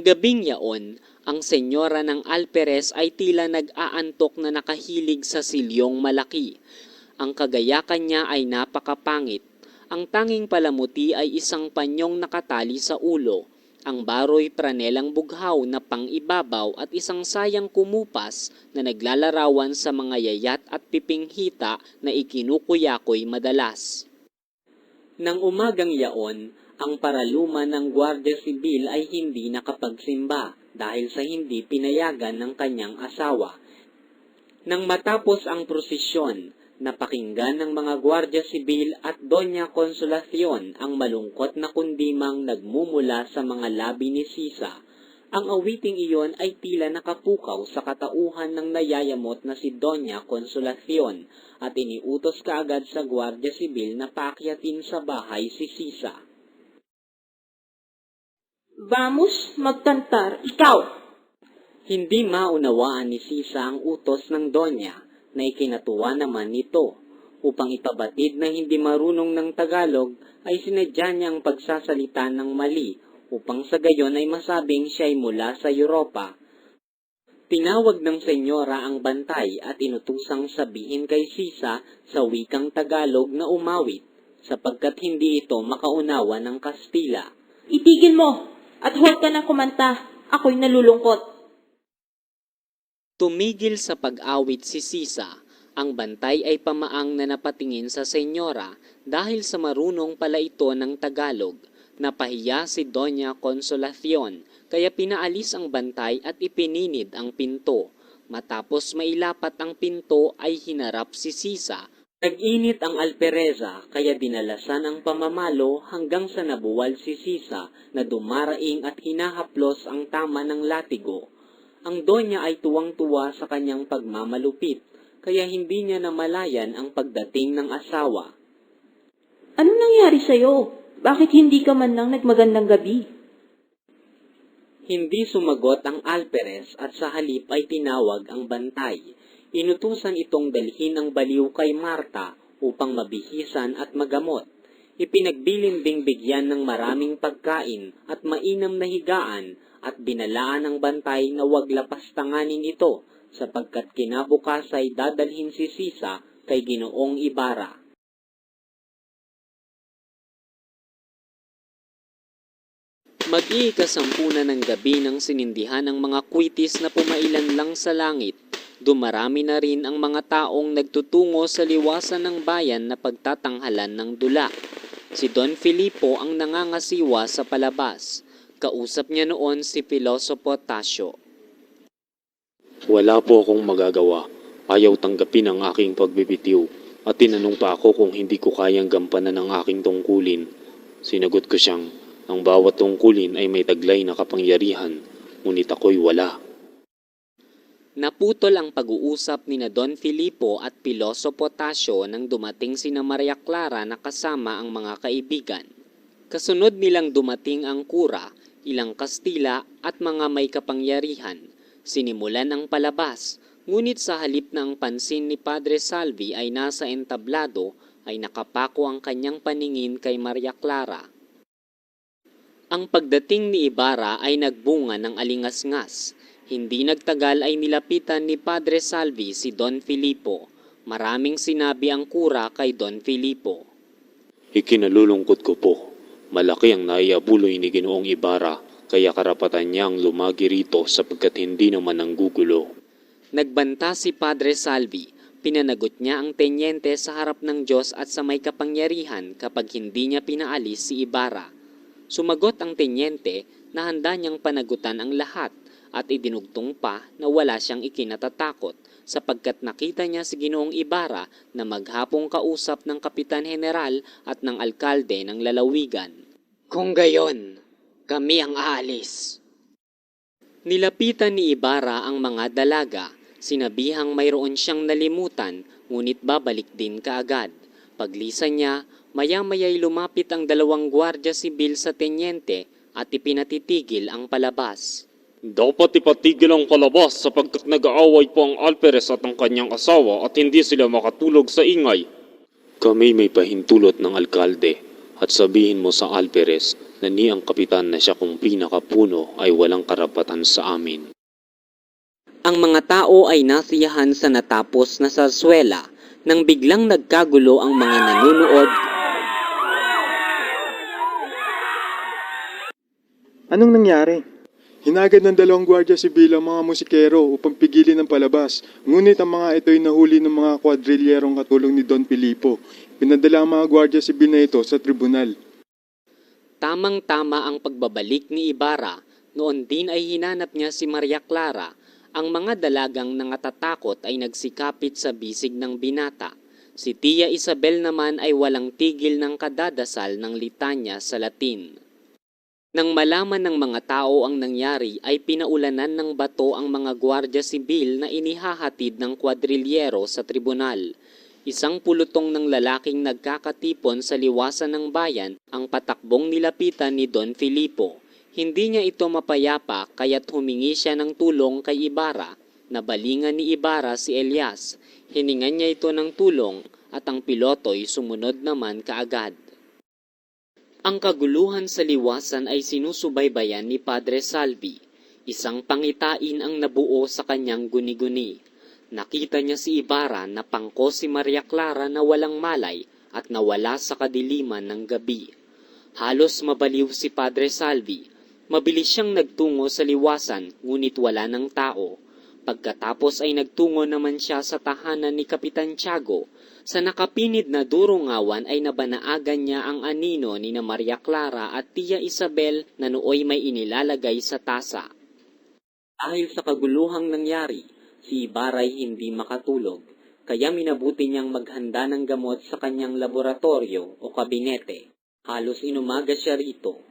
Ang gabing yaon, ang senyora ng Alperes ay tila nag-aantok na nakahilig sa silyong malaki. Ang kagayakan niya ay napakapangit. Ang tanging palamuti ay isang panyong nakatali sa ulo. Ang baroy pranelang bughaw na pang-ibabaw at isang sayang kumupas na naglalarawan sa mga yayat at pipinghita na ikinukuyakoy madalas. Nang umagang yaon, ang paraluman ng Guardia Sibil ay hindi nakapagsimba dahil sa hindi pinayagan ng kanyang asawa. Nang matapos ang prosesyon, napakinggan ng mga Guardia Sibil at Doña Consolacion ang malungkot na kundimang nagmumula sa mga labi ni Sisa. Ang awiting iyon ay tila nakapukaw sa katauhan ng nayayamot na si Doña Consolacion at iniutos kaagad sa Guardia Sibil na paakyatin sa bahay si Sisa. Vamos, magkantar, ikaw! Hindi maunawaan ni Sisa ang utos ng Donya na ikinatuwa naman nito. Upang ipabatid na hindi marunong ng Tagalog ay sinadya niyang pagsasalita ng mali upang sa gayon ay masabing siya ay mula sa Europa. Tinawag ng senyora ang bantay at inutusang sabihin kay Sisa sa wikang Tagalog na umawit sapagkat hindi ito makaunawa ng Kastila. Itigil mo! At huwag ka na kumanta. Ako'y nalulungkot. Tumigil sa pag-awit si Sisa. Ang bantay ay pamaang na napatingin sa senyora dahil sa marunong pala ito ng Tagalog. Napahiya si Doña Consolacion kaya pinaalis ang bantay at ipininid ang pinto. Matapos mailapat ang pinto ay hinarap si Sisa. Nag-init ang alpereza kaya dinalasan ang pamamalo hanggang sa nabuwal si Sisa na dumaraing at hinahaplos ang tama ng latigo. Ang donya ay tuwang-tuwa sa kanyang pagmamalupit kaya hindi niya namalayan ang pagdating ng asawa. Ano nangyari sa'yo? Bakit hindi ka man lang nagmagandang gabi? Hindi sumagot ang alperes at sa halip ay tinawag ang bantay. Inutusan itong dalhin ang baliw kay Marta upang mabihisan at magamot. Ipinagbilimbing bigyan ng maraming pagkain at mainam na higaan at binalaan ng bantay na wag lapastanganin ito sapagkat kinabukas ay dadalhin si Sisa kay Ginoong Ibarra. Mag-iikasampu na ng gabi nang sinindihan ng mga kwitis na pumailan lang sa langit. Dumarami na rin ang mga taong nagtutungo sa liwasan ng bayan na pagtatanghalan ng dula. Si Don Filipo ang nangangasiwa sa palabas. Kausap niya noon si Pilosopo Tasio. Wala po akong magagawa. Ayaw tanggapin ang aking pagbibitiw at tinanong pa ako kung hindi ko kayang gampanan ang aking tungkulin. Sinagot ko siyang, ang bawat tungkulin ay may taglay na kapangyarihan, ngunit ako'y wala. Naputol ang pag-uusap ni na Don Filipo at Pilosopo Tasio nang dumating sina Maria Clara na kasama ang mga kaibigan. Kasunod nilang dumating ang kura, ilang Kastila at mga may kapangyarihan. Sinimulan ang palabas, ngunit sa halip na ang pansin ni Padre Salvi ay nasa entablado, ay nakapako ang kanyang paningin kay Maria Clara. Ang pagdating ni Ibarra ay nagbunga ng alingas-ngas. Hindi nagtagal ay nilapitan ni Padre Salvi si Don Filipo. Maraming sinabi ang kura kay Don Filipo. Ikinalulungkot ko po. Malaki ang naiabuloy ni Ginoong Ibarra, kaya karapatan niyang lumagi rito sapagkat hindi naman nanggugulo. Nagbanta si Padre Salvi. Pinanagot niya ang tenyente sa harap ng Diyos at sa may kapangyarihan kapag hindi niya pinaalis si Ibarra. Sumagot ang tenyente na handa niyang panagutan ang lahat at idinugtong pa na wala siyang ikinatatakot sapagkat nakita niya si Ginoong Ibarra na maghapong kausap ng Kapitan General at ng Alkalde ng Lalawigan. Kung gayon, kami ang aalis. Nilapitan ni Ibarra ang mga dalaga. Sinabihang mayroon siyang nalimutan, ngunit babalik din kaagad. Paglisan niya, maya-maya'y lumapit ang dalawang gwardya sibil sa tenyente at ipinatitigil ang palabas. Dapat ipatigil ang palabas sapagkat nag-aaway po ang Alperes at ang kanyang asawa at hindi sila makatulog sa ingay. Kami may pahintulot ng alkalde at sabihin mo sa Alperes na ni ang kapitan na siya kung pinakapuno ay walang karapatan sa amin. Ang mga tao ay nasiyahan sa natapos na sarswela nang biglang nagkagulo ang mga nanunood Anong nangyari? Hinagad ng dalawang gwardya sibil ang mga musikero upang pigilin ang palabas. Ngunit ang mga ito ay nahuli ng mga kwadrilyerong katulong ni Don Filipo. Pinadala ang mga gwardya sibil na ito sa tribunal. Tamang-tama ang pagbabalik ni Ibarra. Noon din ay hinanap niya si Maria Clara. Ang mga dalagang nangatatakot ay nagsikapit sa bisig ng binata. Si Tia Isabel naman ay walang tigil ng kadadasal ng litanya sa Latin. Nang malaman ng mga tao ang nangyari ay pinaulanan ng bato ang mga gwardya sibil na inihahatid ng kwadrilyero sa tribunal. Isang pulutong ng lalaking nagkakatipon sa liwasan ng bayan ang patakbong nilapitan ni Don Filipo. Hindi niya ito mapayapa kaya't humingi siya ng tulong kay Ibarra. Nabalingan ni Ibarra si Elias. Hiningan niya ito ng tulong at ang piloto'y sumunod naman kaagad. Ang kaguluhan sa liwasan ay sinusubaybayan ni Padre Salvi. Isang pangitain ang nabuo sa kanyang guni-guni. Nakita niya si Ibarra na pangko si Maria Clara na walang malay at nawala sa kadiliman ng gabi. Halos mabaliw si Padre Salvi. Mabilis siyang nagtungo sa liwasan ngunit wala ng tao. Pagkatapos ay nagtungo naman siya sa tahanan ni Kapitan Tiago. Sa nakapinid na durungawan ay nabanaagan niya ang anino ni na Maria Clara at Tia Isabel na nooy may inilalagay sa tasa. Dahil sa kaguluhang nangyari, si Ibaray hindi makatulog, kaya minabuti niyang maghanda ng gamot sa kanyang laboratorio o kabinete. Halos inumaga siya rito